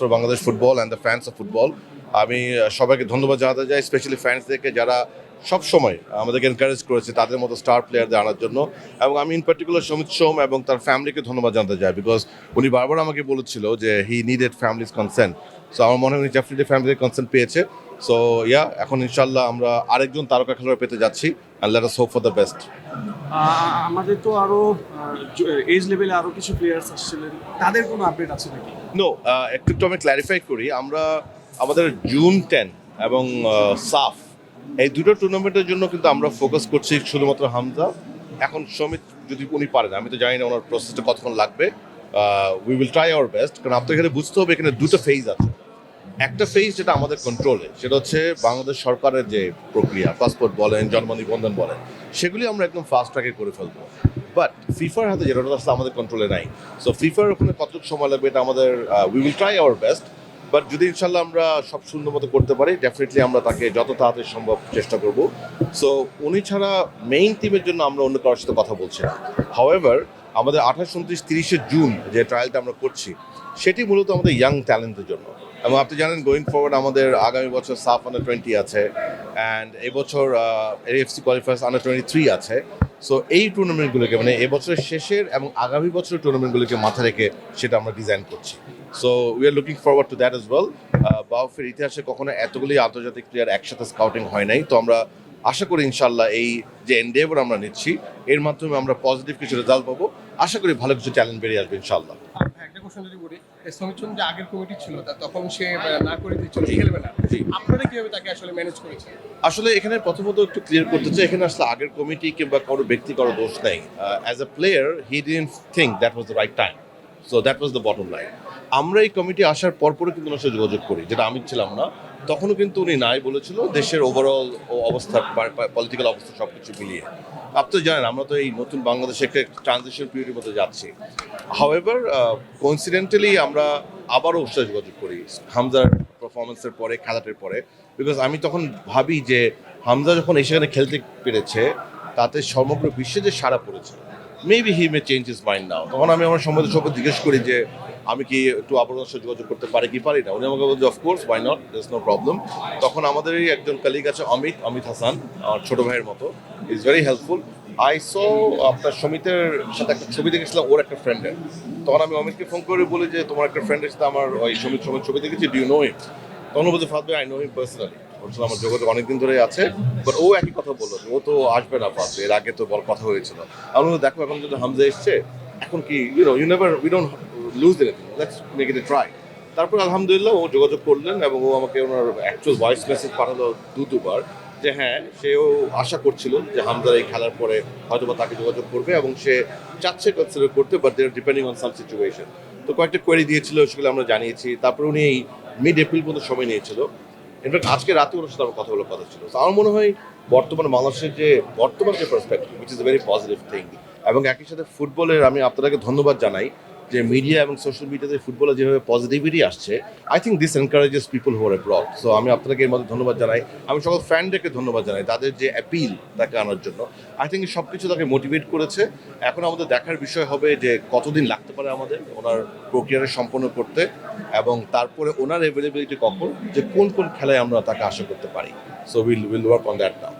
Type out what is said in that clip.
For Bangladesh football and the fans of football আমি সবাইকে ধন্যবাদ জানাতে চাই স্পেশালি ফ্যান্সদেরকে যারা সব সময় আমাদেরকে এনকারেজ করেছে তাদের মতো স্টার প্লেয়ারদের আনার জন্য। এবং আমি ইন পার্টিকুলার সমিত সোম এবং তার ফ্যামিলিকে ধন্যবাদ জানাতে চাই বিকজ উনি বারবার আমাকে বলেছিল যে he needed family's consent so আমার মনে হয় উনি ডেফিনেটলি ফ্যামিলির কনসেন্ট পেয়েছে। সো ইয়া এখন ইনশাল্লাহ আমরা আরেকজন তারকা খেলোয়াড় পেতে যাচ্ছি us hope for the best আমাদের তো আরও এজ লেভেলে আরও কিছু প্লেয়ার্স আসছিলেন। তাদের কোনো আপডেট আছে নাকি? নো একটু একটু আমি ক্ল্যারিফাই করি। আমরা আমাদের জুন টেন এবং সাফ এই দুটো টুর্নামেন্টের জন্য কিন্তু আমরা ফোকাস করছি শুধুমাত্র হামজা। এখন সমিত, যদি উনি পারেন, আমি তো জানি না ওনার প্রসেসটা কতক্ষণ লাগবে। We will try our best কারণ আপনাকে এখানে বুঝতে হবে এখানে দুটো ফেজ আছে। একটা ফেজ যেটা আমাদের কন্ট্রোলে সেটা হচ্ছে বাংলাদেশ সরকারের যে প্রক্রিয়া পাসপোর্ট বলেন জন্ম নিবন্ধন বলেন, সেগুলি আমরা একদম ফাস্ট ট্র্যাকে করে ফেলব। বাট ফিফার হাতে যেটা আসলে আমাদের কন্ট্রোলে নাই। সো ফিফার ওখানে কতটুকু সময় লাগবে এটা আমাদের we will try our best but যদি ইনশাল্লাহ আমরা সব সুন্দর মতো করতে পারি ডেফিনেটলি আমরা তাকে যত তাড়াতাড়ি সম্ভব চেষ্টা করব। সো উনি ছাড়া মেইন টিমের জন্য আমরা অন্য কারোর সাথে কথা বলছি না। হাওয়েভার আমাদের আঠাশ, উনত্রিশ, তিরিশে জুন যে ট্রায়ালটা আমরা করছি, সেটি মূলত আমাদের ইয়াং ট্যালেন্টের জন্য। এবং আপনি জানেন গোয়িং ফরওয়ার্ড আমাদের আগামী বছর সাফ আন্ডার টোয়েন্টি আছে অ্যান্ড এবছর AFC qualifiers under twenty three আছে। সো এই টুর্নামেন্টগুলোকে মানে এবছরের শেষের এবং আগামী বছরের টুর্নামেন্টগুলোকে মাথায় রেখে সেটা আমরা ডিজাইন করছি। So we are looking forward to that as well বাউফের ইতিহাসে কখনো এতগুলি আন্তর্জাতিক প্লেয়ার একসাথে স্কাউটিং হয় নাই। তো আমরা আশা করি ইনশাল্লাহ এই যে এন্ডেভার আমরা নিচ্ছি, এর মাধ্যমে আমরা পজিটিভ কিছু রেজাল্ট পাবো। আশা করি ভালো কিছু ট্যালেন্ট বেরিয়ে আসবে ইনশাল্লাহ কোশ্চেন যদি বলি শ্রমিকচন্দ্র যে আগের কমিটি ছিল তা তখন সে না করে দিচ্ছিল খেলবে না। আপনারা কীভাবে তাকে আসলে ম্যানেজ করেছেন? আসলে এখানে প্রথমত একটু ক্লিয়ার করতে চাই এখানে আসলে আগের কমিটি কিংবা কারও ব্যক্তি কারও দোষ নেই। As a player he didn't think that was the right time so that was the bottom line আমরা এই কমিটি আসার পরপরও কিন্তু ওনার সাথে যোগাযোগ করি, যেটা আমি ছিলাম না। তখনও কিন্তু উনি নাই বলেছিল, দেশের ওভারঅল অবস্থা পলিটিক্যাল অবস্থা সব কিছু মিলিয়ে। আপনি জানেন, আমরা তো এই নতুন বাংলাদেশে একটা ট্রানজিশন পিরিয়ডের মধ্যে যাচ্ছি। হাওয়েভার কোইন্সিডেন্টালি আমরা আবারও সাথে যোগাযোগ করি, হামজার পারফরমেন্সের পরে, খেলাটার পরে। বিকজ আমি তখন ভাবি যে হামজা যখন সেখানে খেলতে পেরেছে, তাতে সমগ্র বিশ্বে যে সারা পড়েছে maybe he may change his mind now তখন আমি আমার সম্বন্ধে সব জিজ্ঞেস করি যে আমি কি একটু আবার ওনার সাথে যোগাযোগ করতে পারি কি পারি না? উনি আমাকে বলছে of course why not is no problem তখন আমাদেরই একজন কালিগ আছে, অমিত অমিত হাসান, আমার ছোট ভাইয়ের মতো। Is very helpful I so আপনার সমিতের সাথে একটা ছবি দেখেছিলাম, ওর একটা ফ্রেন্ডের তখন আমি অমিতকে ফোন করে বলি যে, তোমার একটা ফ্রেন্ডের সাথে আমার ওই সমিত সমিত ছবি দেখেছি ডিউ নো ইট তখন বলছে, ফাদ আই নো হিম পার্সোনালি ওর সাথে আমার যোগাযোগ অনেকদিন ধরে আছে বাট ও একই কথা বলল ও তো আসবে না ফার্স্ট এর আগে তো বল কথা হয়েছিল। আমি দেখো, এখন যদি হামজা এসছে, এখন কি you know you never we don't lose anything let's make it a try তারপর আলহামদুলিল্লাহ ও যোগাযোগ করলেন এবং ও আমাকে ওনার অ্যাকচুয়াল ভয়েস মেসেজ পাঠালো দু দুবার যে হ্যাঁ সেও আশা করছিল যে হামদার এই খেলার পরে হয়তো বা তাকে যোগাযোগ করবে এবং সে চাচ্ছে কনসিডার করতে but there depending on some situation তো কয়েকটা কোয়েরি দিয়েছিল, সেগুলো আমরা জানিয়েছি। তারপরে উনি এই মিড এপ্রিল পর্যন্ত সময় নিয়েছিল। ইনফ্যাক্ট আজকে রাতে ওনার সাথে আমার কথা বলার কথা ছিল। তো আমার মনে হয় বর্তমান বাংলাদেশের যে, বর্তমান যে perspective which is very positive thing এবং একই সাথে ফুটবলের আমি আপনাদেরকে ধন্যবাদ জানাই যে মিডিয়া এবং সোশ্যাল মিডিয়াতে ফুটবলে যেভাবে পজিটিভিটি আসছে I think this encourages people who are broad so আমি আপনাকে এর মধ্যে ধন্যবাদ জানাই। আমি সকল ফ্যানদেরকে ধন্যবাদ জানাই, তাদের যে অ্যাপিল তাকে আনার জন্য। আই থিঙ্ক সব কিছু তাকে মোটিভেট করেছে। এখন আমাদের দেখার বিষয় হবে যে কতদিন লাগতে পারে আমাদের ওনার প্রক্রিয়াটা সম্পন্ন করতে এবং তারপরে ওনার অ্যাভেলেবিলিটি কখন, যে কোন কোন খেলায় আমরা তাকে আশা করতে পারি। So will will work on that now